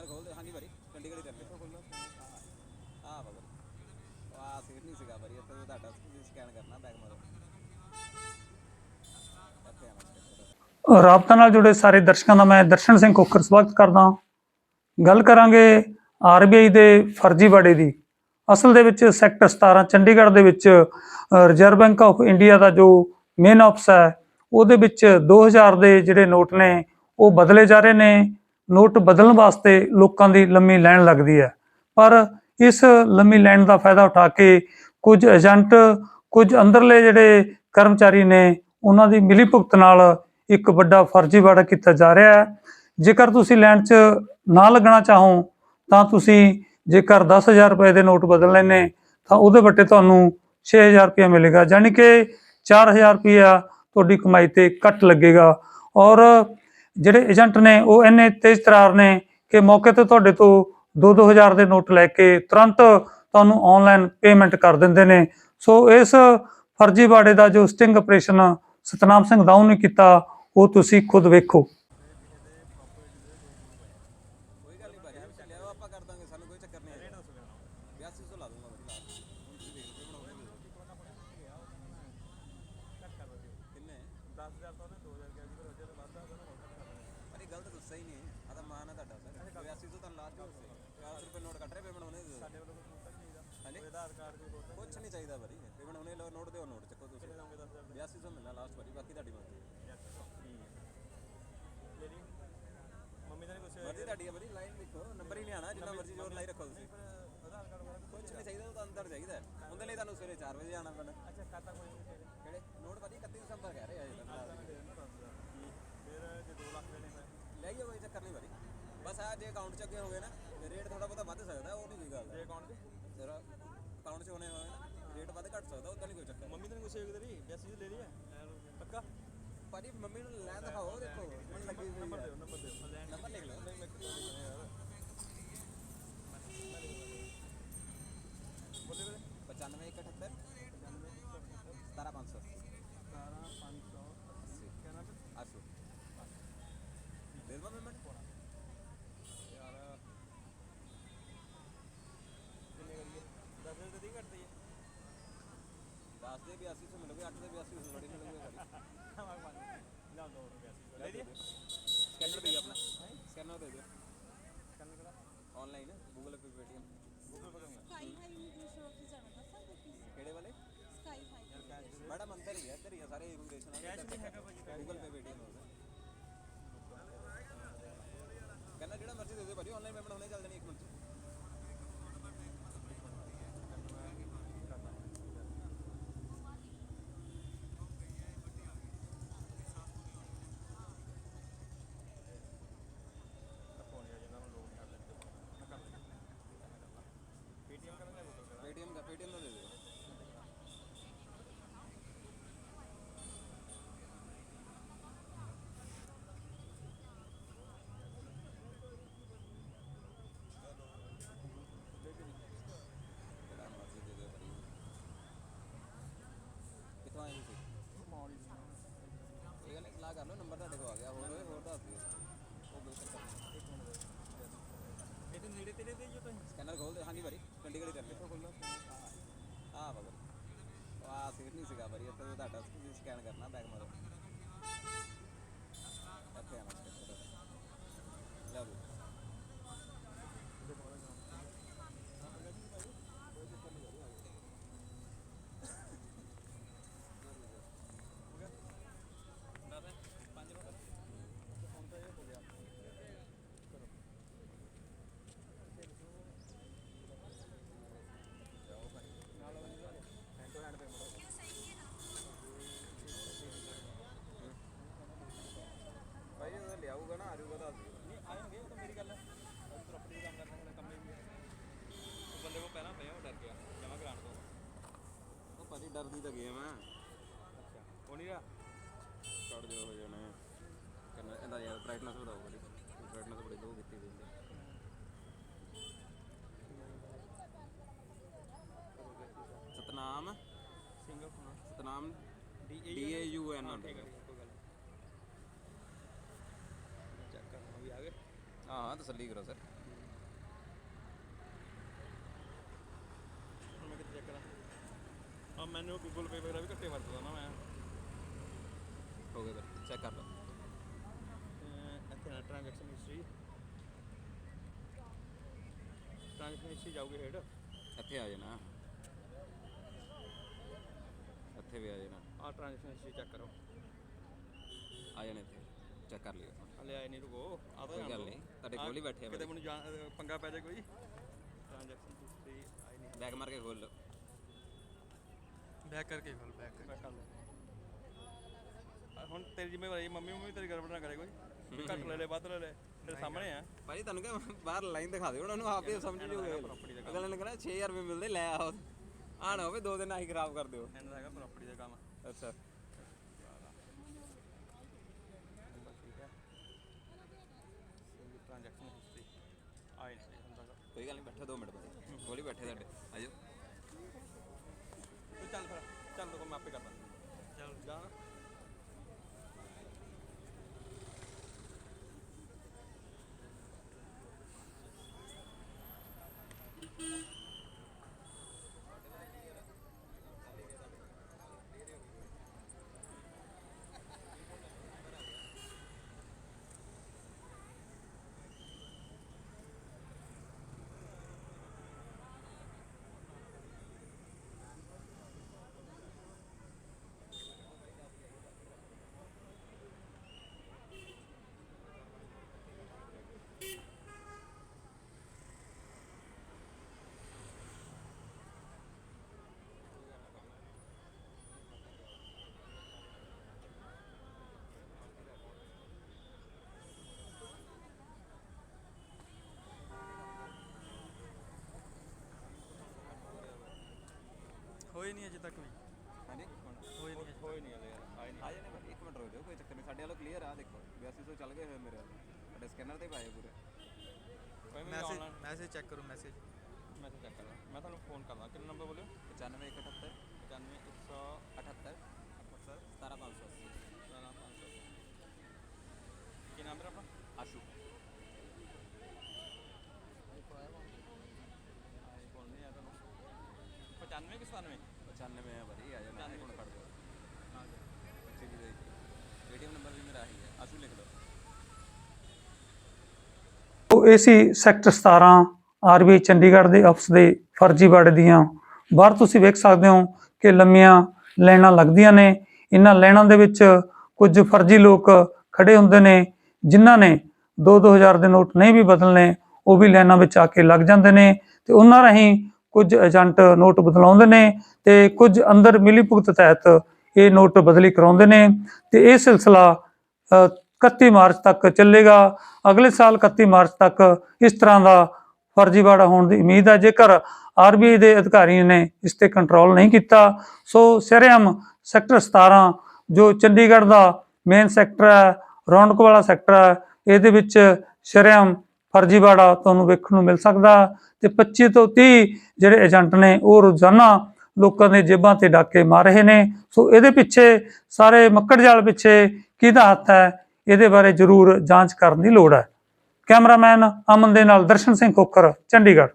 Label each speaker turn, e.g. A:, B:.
A: Scanner ਖੋਲਦੇ ਹਾਂਜੀ ਭਾਈ ਚੰਡੀਗੜ੍ਹ ਹੀ ਚੱਲਦੇ ਆ ਬਾਬਾ ਆ ਸੀਟ ਨਹੀਂ ਸੀਗਾ ਭਾਈ ਇੱਥੇ ਤੁਹਾਡਾ ਸਕੈਨ ਕਰਨਾ ਬੈਗ ਮਾਰੋ।
B: ਰਾਬਤਾ ਨਾਲ ਜੁੜੇ ਸਾਰੇ ਦਰਸ਼ਕਾਂ ਦਾ ਮੈਂ ਦਰਸ਼ਨ ਸਿੰਘ ਕੋਕਰ ਸਵਾਗਤ ਕਰਦਾ ਹਾਂ। ਗੱਲ ਕਰਾਂਗੇ ਆਰਬੀਆਈ ਦੇ ਫਰਜ਼ੀਵਾੜੇ ਦੀ। ਅਸਲ ਦੇ ਵਿੱਚ ਸੈਕਟਰ 17 ਚੰਡੀਗੜ੍ਹ ਦੇ ਵਿੱਚ ਰਿਜ਼ਰਵ ਬੈਂਕ ਆਫ ਇੰਡੀਆ ਦਾ ਜੋ ਮੇਨ ਆਫਿਸ ਹੈ ਉਹਦੇ ਵਿੱਚ 2000 ਦੇ ਜਿਹੜੇ ਨੋਟ ਨੇ ਉਹ ਬਦਲੇ ਜਾ ਰਹੇ ਨੇ। ਨੋਟ ਬਦਲਣ ਵਾਸਤੇ ਲੋਕਾਂ ਦੀ ਲੰਮੀ ਲਾਈਨ ਲੱਗਦੀ ਹੈ। ਪਰ ਇਸ ਲੰਮੀ ਲਾਈਨ ਦਾ ਫਾਇਦਾ ਉਠਾ ਕੇ ਕੁਝ ਏਜੰਟ, ਕੁਝ ਅੰਦਰਲੇ ਜਿਹੜੇ ਕਰਮਚਾਰੀ ਨੇ, ਉਹਨਾਂ ਦੀ ਮਿਲੀ ਭੁਗਤ ਨਾਲ ਇੱਕ ਵੱਡਾ ਫਰਜ਼ੀਵਾੜਾ ਕੀਤਾ ਜਾ ਰਿਹਾ ਹੈ। ਜੇਕਰ ਤੁਸੀਂ ਲਾਈਨ 'ਚ ਨਾ ਲੱਗਣਾ ਚਾਹੋ, ਤਾਂ ਤੁਸੀਂ ਜੇਕਰ 10000 ਰੁਪਏ ਦੇ ਨੋਟ ਬਦਲ ਲੈਣੇ ਤਾਂ ਉਹਦੇ ਵੱਟੇ ਤੁਹਾਨੂੰ 6000 ਰੁਪਏ ਮਿਲੇਗਾ। ਯਾਨੀ ਕਿ 4000 ਰੁਪਇਆ ਤੁਹਾਡੀ ਕਮਾਈ ਤੇ ਕੱਟ ਲੱਗੇਗਾ। ਔਰ ਜਿਹੜੇ ਏਜੰਟ ਨੇ, ਉਹ ਇੰਨੇ ਤੇਜ਼ ਤਰਾਰ ਨੇ ਕਿ ਮੌਕੇ ਤੇ ਤੁਹਾਡੇ ਤੋਂ 2-2000 ਦੇ ਨੋਟ ਲੈ ਕੇ ਤੁਰੰਤ ਤੁਹਾਨੂੰ ਆਨਲਾਈਨ ਪੇਮੈਂਟ ਕਰ ਦਿੰਦੇ ਨੇ। ਸੋ ਇਸ ਫਰਜ਼ੀਵਾੜੇ ਦਾ ਜੋ ਸਟਿੰਗ ਆਪਰੇਸ਼ਨ ਸਤਨਾਮ ਸਿੰਘ ਦਾਊ ਨੇ ਕੀਤਾ, ਉਹ ਤੁਸੀਂ ਖੁਦ ਵੇਖੋ
A: ਕੋਈ ਗੱਲ ਨਹੀਂ ਭਾਜੀ ਚੱਲਿਆ ਵਾ, ਆਪਾਂ ਕਰ ਦਾਂਗੇ ਸਾਨੂੰ ਕੋਈ ਚੱਕਰ ਨਹੀਂ ਹੈ 8200 ਲਾ ਦੂੰਗਾ ਭਾਜੀ ਕਿੰਨੇ 10000 ਤੋਂ 2000 ਗਿਆ ਜੀ ਫਿਰ ਉਹਦੇ ਬਾਅਦ ਦਾ ਅਰੇ ਗਲਤ ਗੁੱਸਾ ਹੀ ਨਹੀਂ ਆ ਤਾਂ ਮਾਨ ਹੈ ਤੁਹਾਡਾ ਸਰ 8200 ਤਾਂ ਲਾਸਟ ਹੋ ਸੇ 400 ਰੁਪਏ ਨੋਟ ਕੱਟ ਰਹੇ ਪੇਮੈਂਟ ਹੋਣੇ ਦੇ ਸਾਡੇ ਵੱਲੋਂ ਕੋਈ ਆਧਾਰ ਕਾਰਡ ਕੋਈ ਕੁਝ ਨਹੀਂ ਚਾਹੀਦਾ ਭਾਜੀ। ਪੇਮੈਂਟ ਹੋਣੇ ਲਓ ਨੋਟ ਦਿਓ ਨੋਟ ਚੱਕੋ ਤੁਸੀਂ। 8200 ਮਿਲਣਾ ਲਾਸਟ ਭਾਜੀ ਬਾਕੀ ਤੁਹਾਡੀ ਮਰਜ਼ੀ।
C: ਮੰਮੀ ਦਾ ਨਹੀਂ ਕੁਛ
A: ਮਰਜ਼ੀ ਤੁਹਾਡੀ ਹੈ ਭਾਜੀ ਲਾਈਨ ਲਿਖੋ ਨੰਬਰ ਹੀ ਨਹੀਂ ਆਣਾ ਜਿੰਨਾ ਮਰਜ਼ੀ ਜ਼ੋਰ ਲਾਈ ਰੱਖੋ ਤੁਸੀਂ।
C: ਆਧਾਰ ਕਾਰਡ ਵਗੈਰਾ
A: ਕੁਝ ਨਹੀਂ ਚਾਹੀਦਾ? ਉਹ ਤਾਂ ਅੰਦਰ ਚਾਹੀਦਾ ਹੈ। ਉਹਦੇ ਲਈ ਤੁਹਾਨੂੰ ਸਵੇਰੇ 4 ਵਜੇ ਆਣਾ ਪੈਣਾ।
C: ਅੱਛਾ ਖਾਤਾ ਕੋਈ ਨਹੀਂ ਫਿਰ।
A: ਕਿਹੜੇ? ਨੋਟ ਭਾਜੀ 31 ਦਸੰਬਰ ਕਹਿ ਰਹੇ ਆ ਇਹ ਤਾਂ
C: ਫਿਰ ਜੇ 2 ਲੱਖ ਲੈਣੇ ਮੈਂ।
A: ਲੈ ਕੋਈ ਚੱਕਰ ਨਹੀਂ ਭਾਜੀ। ਬਸ ਆ ਜੇ ਅਕਾਊਂਟ ਚ ਅੱਗੇ ਹੋ ਗਏ ਨਾ ਰੇਟ ਥੋੜਾ ਬਹੁਤਾ ਵੱਧ ਸਕਦਾ ਉਹ ਨਹੀਂ ਕੋਈ ਗੱਲ
C: ਜੇ ਅਕਾਊਂਟ 'ਚ
A: ਤੇਰਾ ਅਕਾਊਂਟ ਚ ਹੋਣੇ ਹੋਏ ਨਾ ਰੇਟ ਵੱਧ ਘੱਟ ਸਕਦਾ ਉਹਦਾ ਨਹੀਂ ਕੋਈ ਚੱਕਰ।
C: ਮੰਮੀ ਤਾਂ ਨਹੀਂ ਕੁਛ ਸੇਵ ਕਰੀ 82 ਲੈ ਲਈ ਹੈ ਪੱਕਾ?
A: ਭਾਜੀ ਮੰਮੀ ਨੂੰ ਲੈ ਦਿਖਾਓ ਦੇਖੋ ਮੈਨੂੰ ਲੱਗੀ
C: ਨੰਬਰ। ਦਿਓ ਨੰਬਰ ਦਿਓ। ਲੈਣ
A: ਨੰਬਰ ਲਿਖ ਲਓ।
C: ਨਹੀਂ ਮੈਂ ਕਿਹਾ ਯਾਰ ਬੋਲੇ ਬੋਲੇ
A: 95 178 17500
C: 17500 ਕਿਆ ਨਾਮ ਹੈ
A: ਆਸ਼ੂ ਦੇ ਦਵਾ ਪੇਮੈਂਟ
C: ਯਾਰ ਕਿੰਨੇ ਕਰੀਏ 10 ਰੁਪਏ ਦੀ ਘੱਟ ਦਈਏ
A: 10 ਦੇ 8200 ਮਿਲੋਗੇ 8 ਦੇ 8200 ਥੋੜੀ ਮਿਲੋਗੇ ਭਾਜੀ
C: ਨਾ ਦੋ ਰੁਪਏ ਸੀ ਲੈ ਲਈਏ
A: ਸਕੈਨਰ ਦੇ ਦਿਓ ਆਪਣਾ। ਸਕੈਨਰ ਦੇ ਦਿਓ।
C: ਕੰਨ ਕਰਾ
A: online Google Pay Paytm
C: Google Pay ਕਰੂੰਗਾ
D: ਸਕਾਈ ਹਾਈ ਇਮੀਗ੍ਰੇਸ਼ਨ ਆਫਿਸ ਜਾਣਾ ਦੱਸਾਂ ਕਿ ਕਿਸ
A: ਕਿਹੜੇ ਵਾਲੇ?
D: ਸਕਾਈ ਹਾਈ
A: ਮੈਡਮ ਅੰਦਰ ਹੀ ਹੈ ਇੱਧਰ ਹੀ ਸਾਰੇ ਇਮੀਗ੍ਰੇਸ਼ਨ ਵਾਲੇ।
C: ਕੈਸ਼ ਵੀ ਹੈਗਾ ਭਾਜੀ
A: ਗੂਗਲ ਪੇ ਪੇਟੀਐਮ ਹੋਗਾ ਕਹਿੰਦਾ ਜਿਹੜਾ ਮਰਜ਼ੀ ਦੇ ਦਿਓ ਭਾਜੀ ਆਨਲਾਈਨ ਪੇਮੈਂਟ ਹੋਣੇ ਚੱਲ ਜਾਣੀ ਇੱਕ ਮਿੰਟ ਚ
C: ਫੋਨ ਆ ਜਿੰਨਾ ਨੂੰ ਲੋਕ ਕਰ ਲੈਂਦੇ ਮੈਂ ਕਰ ਦਿੰਦਾ ਪੇਟੀਐਮ ਕਰਾਂਗਾ ਗੂਗਲ ਕਰਾਂ
A: ਪੇਟੀਐਮ ਦਾ ਪੇਟੀਐਮ ਦਾ ਦੇ ਦਿਓ ਜਿਹੜਾ ਮਰਜ਼ੀ ਦੇ ਦਿਓ ਭਾਜੀ ਕਿੱਥੋਂ ਆਏ ਤੁਸੀਂ ਇਹ ਗੱਲ ਨਹੀਂ ਸਲਾਹ ਕਰ ਲਓ ਨੰਬਰ ਤੁਹਾਡੇ ਕੋਲ ਆ ਗਿਆ ਹੋਰ ਹੋਏ ਹੋਰ ਦੱਸ ਦਿਓ ਉਹ ਕੋਈ ਚੱਕਰ ਨਹੀਂ
C: ਇਹ ਤੇ ਨੇੜੇ ਤੇੜੇ ਤੇ ਹੀ ਹੋ ਤੁਸੀਂ
A: ਸਕੈਨਰ ਖੋਲਦੇ ਹਾਂਜੀ ਭਾਜੀ ਚੰਡੀਗੜ੍ਹ ਹੀ ਚੱਲਦੇ ਆ ਬਾਬਾ ਆ ਸੀਟ ਨਹੀਂ ਸੀਗਾ ਭਾਜੀ ਇੱਥੇ ਤੁਹਾਡਾ ਸਕੈਨ ਕਰਨਾ ਬੈਗ ਮਾਰੋ। ਇੱਥੇ ਆਣਾ ਸਕੈਨਰ ਲੈ ਲਓ ਭਾਈ ਉਹ ਲਿਆਊਗਾ ਨਾ ਆਜੂਗਾ ਦੱਸ ਦਿਓ
C: ਨਹੀਂ ਆਏਂਗੇ ਉਹ ਤਾਂ ਮੇਰੀ ਗੱਲ ਹੈ ਉਹ ਪ੍ਰਾਪਰਟੀ ਦਾ ਕੰਮ ਕਰਨਾ ਵਾਲਾ ਕੰਮ ਹੀ ਹੈ ਉਹ ਬੰਦੇ ਕੋ ਪਹਿਲਾਂ ਪਿਆ ਉਹ ਡਰ ਗਿਆ ਜਮਾ ਕਰਾਉਣ ਤੋਂ
A: ਡਰਦੀ ਤਾਂ ਗਿਆ ਮੈਂ।
C: ਅੱਛਾ ਉਹ ਨਹੀਂ ਰਿਹਾ?
A: ਕੱਢ ਦਿਓ ਹੋ ਜਾਣਾ ਕਰਨਾ ਇਹਦਾ ਯਾਰ ਬ੍ਰਾਈਟਨੈਸ ਵਧਾਓ ਭਾਜੀ ਬ੍ਰਾਈਟਨੈਸ ਬੜੀ ਲੋ ਕੀਤੀ ਹੋਈ ਹੈ Satnam?
C: Single phone
A: Satnam?
C: D
A: D A U N
C: ਠੀਕ ਹੈ ਕੋਈ ਗੱਲ ਚੈੱਕ ਕਰਨਾ ਵੀ ਆ ਗਏ।
A: ਹਾਂ ਤਸੱਲੀ ਕਰੋ ਸਰ।
C: ਮੈਨੂੰ ਗੂਗਲ ਪੇ ਵਗੈਰਾ ਵੀ ਘੱਟੇ ਵਰਤਦਾ ਨਾ ਮੈਂ।
A: ਹੋ ਗਿਆ ਚੈੱਕ ਕਰ ਲਓ
C: ਅਹ ਇੱਥੇ ਨਾ ਟ੍ਰਾਂਜੈਕਸ਼ਨ ਹਿਸਟਰੀ ਟ੍ਰਾਂਜੈਕਸ਼ਨ ਹਿਸਟਰੀ ਜਾਊਗੀ ਹੇਡ
A: ਇੱਥੇ ਆ ਜਾਣਾ। ਇੱਥੇ ਵੀ ਆ ਜਾਣਾ।
C: ਆ ਟ੍ਰਾਂਜੈਕਸ਼ਨ ਹਿਸਟਰੀ ਚੈੱਕ ਕਰੋ।
A: ਆ ਜਾਣਾ ਇੱਥੇ। ਚੈੱਕ ਕਰ ਲਿਓ।
C: ਹਲੇ ਆਏ ਨਹੀਂ ਰੁਕੋ। ਆ ਤਾਂ
A: ਕੋਈ ਗੱਲ ਨਹੀਂ ਤੁਹਾਡੇ ਕੋਲ ਹੀ ਬੈਠੇ ਆ
C: ਕਿਤੇ ਮੈਨੂੰ ਜਾਣ- ਅਹ ਪੰਗਾ ਪੈ ਜਾਏ ਕੋਈ। ਟ੍ਰਾਂਜੈਕਸ਼ਨ ਹਿਸਟਰੀ ਆਈ ਨਹੀਂ।
A: ਬੈਕ ਮਾਰ ਕੇ ਖੋਲ ਲਓ।
C: ਬੈਕ ਕਰਕੇ ਖੋਲ ਬੈਕ ਕਰਕੇ। ਕਰ ਲਓ ਹੁਣ ਤੇਰੀ ਜ਼ਿੰਮੇਵਾਰੀ ਹੈ, ਮੰਮੀ ਮੰਮੀ ਤੇਰੀ ਗੜਬੜ ਨਾ ਕਰੇ ਕੋਈ। ਵੀ ਘੱਟ ਲੈ ਲੈ ਵੱਧ ਲੈ ਲੈ ਤੇਰੇ ਸਾਹਮਣੇ ਆ।
A: ਭਾਈ ਤੁਹਾਨੂੰ ਕਿਹਾ ਬਾਹਰ ਲਾਈਨ ਦਿਖਾ ਦਿਓ ਉਹਨਾਂ ਨੂੰ ਆਪੇ ਸਮਝ ਜੂਗੇ ਅਗਲੇ ਨੇ ਕਹਿਣਾ 6000 ਰੁਪਏ ਮਿਲਦੇ ਲੈ ਆਓ। ਆ ਨਾ ਹੋਵੇ ਦੋ ਦਿਨ ਆਹੀ ਖਰਾਬ ਕਰ ਦਿਓ।
C: ਇਹਨਾਂ ਦਾ ਹੈਗਾ ਪ੍ਰਾਪਰਟੀ ਦਾ ਕੰਮ।
A: ਅੱਛਾ।
C: ਠੀਕ ਹੈ ਟ੍ਰਾਂਜੈਕਸ਼ਨ ਹਿਸਟਰੀ ਆਈ ਨਹੀਂ ਹੁੰਦਾ ਗਾ।
A: ਕੋਈ ਗੱਲ ਨਹੀਂ ਬੈਠੋ 2 ਮਿੰਟ ਬਸ ਕੋਲ ਬੈਠੇ ਤੁਹਾਡੇ ਆਜੋ।
C: ਚੱਲ ਫਿਰ ਚੱਲ ਤੂੰ ਮੈਂ ਆਪੇ ਕਰਦਾ। ਚੱਲ। ਜਾ ਨਾ। ਹੋਈ ਨਹੀਂ ਅਜੇ ਤੱਕ ਵੀ।
A: ਹਾਂਜੀ?
C: ਹੋਈ ਨਹੀਂ ਹੋਈ ਨਹੀਂ ਹਲੇ ਯਾਰ ਆਈ ਨਹੀਂ।
A: ਆ ਜਾਣੇ ਭਾਈ ਇੱਕ ਮਿੰਟ ਰੁਕ ਜਾਓ ਕੋਈ ਚੱਕਰ ਨਹੀਂ। ਸਾਡੇ ਵੱਲੋਂ ਕਲੀਅਰ ਆ ਦੇਖੋ 8200 ਚੱਲ ਗਏ ਹੋਏ ਮੇਰੇ ਵੱਲ। ਤੁਹਾਡੇ ਸਕੈਨਰ ਤੇ ਪਾਏ ਪੂਰੇ।
C: ਕੋਈ ਮੈਂ
E: ਮੈਸੇਜ
C: ਆਨਲਾਈਨ
E: ਮੈਸੇਜ ਚੈੱਕ ਕਰੋ ਮੈਸੇਜ
C: ਮੈਸੇਜ ਚੈੱਕ ਕਰਾਂ ਮੈਂ ਤੁਹਾਨੂੰ ਫੋਨ ਕਰਦਾ। ਕਿੰਨਾ ਨੰਬਰ ਬੋਲਿਓ?
A: 9578
C: 95 100
A: 17580
C: 17500 ਕੀ ਨਾਮ ਹੈ ਆਪਣਾ?
A: ਆਸ਼ੂ।
C: ਫੋਨ ਨਹੀਂ ਆਇਆ ਤੁਹਾਨੂੰ 95 ਕਿ 97
A: 95 ਹੈ ਭਾਈ ਆ ਜਾਣਾ ਹੁਣ ਕੱਢ ਦਿਓ ਅੱਛੀ ਜੀ ਏਟੀਐਮ ਨੰਬਰ ਵੀ ਮੇਰਾ ਆਹੀ ਹੈ ਆਸ਼ੂ ਲਿਖ ਲਓ।
B: ਉਹ ਇਹ ਸੀ ਸੈਕਟਰ 17 ਆਰਬੀਆਈ ਚੰਡੀਗੜ੍ਹ ਦੇ ਅਫਸ ਦੇ ਫਰਜ਼ੀਵਾੜੇ ਦੀਆਂ। ਬਾਹਰ ਤੁਸੀਂ ਵੇਖ ਸਕਦੇ ਹੋ ਕਿ ਲੰਮੀਆਂ ਲਾਈਨਾਂ ਲੱਗਦੀਆਂ ਨੇ। ਇਹਨਾਂ ਲਾਈਨਾਂ ਦੇ ਵਿੱਚ ਕੁਝ ਫਰਜ਼ੀ ਲੋਕ ਖੜੇ ਹੁੰਦੇ ਨੇ, ਜਿਨ੍ਹਾਂ ਨੇ 2-2000 ਦੇ ਨੋਟ ਨਹੀਂ ਵੀ ਬਦਲਨੇ, ਉਹ ਵੀ ਲਾਈਨਾਂ ਵਿੱਚ ਆ ਕੇ ਲੱਗ ਜਾਂਦੇ ਨੇ ਤੇ ਉਹਨਾਂ ਰਾਹੀਂ ਕੁਝ ਏਜੰਟ ਨੋਟ ਬਦਲਾਉਂਦੇ ਨੇ ਤੇ ਕੁਝ ਅੰਦਰ ਮਿਲੀ ਭੁਗਤ ਤਹਿਤ ਇਹ ਨੋਟ ਬਦਲੀ ਕਰਾਉਂਦੇ ਨੇ ਤੇ ਇਹ ਸਿਲਸਿਲਾ ਅ, 31 ਮਾਰਚ ਤੱਕ ਚੱਲੇਗਾ। ਅਗਲੇ ਸਾਲ 31 ਮਾਰਚ ਤੱਕ ਇਸ ਤਰ੍ਹਾਂ ਦਾ ਫਰਜ਼ੀਵਾੜਾ ਹੋਣ ਦੀ ਉਮੀਦ ਹੈ। ਜੇਕਰ ਆਰਬੀਆਈ ਦੇ ਅਧਿਕਾਰੀਆਂ ਨੇ ਇਸ ਤੇ ਕੰਟਰੋਲ ਨਹੀਂ ਕੀਤਾ ਸੋ ਸ਼ਰੇਆਮ ਸੈਕਟਰ 17 ਜੋ ਚੰਡੀਗੜ੍ਹ ਦਾ ਮੇਨ ਸੈਕਟਰ ਹੈ ਰੌਣਕ ਵਾਲਾ ਸੈਕਟਰ ਹੈ ਇਹਦੇ ਵਿੱਚ ਸ਼ਰੇਆਮ ਫਰਜ਼ੀਵਾੜਾ ਤੁਹਾਨੂੰ ਵੇਖਣ ਨੂੰ ਮਿਲ ਸਕਦਾ ਤੇ 25 ਤੋਂ 30 ਜਿਹੜੇ ਏਜੰਟ ਨੇ ਉਹ ਰੋਜ਼ਾਨਾ ਲੋਕਾਂ ਦੇ ਜੇਬਾਂ ਤੇ ਡਾਕੇ ਮਾਰ ਰਹੇ ਨੇ। ਸੋ ਇਹਦੇ ਪਿੱਛੇ ਸਾਰੇ ਮੱਕੜ ਜਾਲ ਪਿੱਛੇ ਕਿਹਦਾ ਹੱਥ ਹੈ, ਇਹਦੇ ਬਾਰੇ ਜ਼ਰੂਰ ਜਾਂਚ ਕਰਨ ਦੀ ਲੋੜ ਹੈ। ਕੈਮਰਾਮੈਨ ਅਮਨ ਦੇ ਨਾਲ ਦਰਸ਼ਨ ਸਿੰਘ ਖੋਖਰ, ਚੰਡੀਗੜ੍ਹ।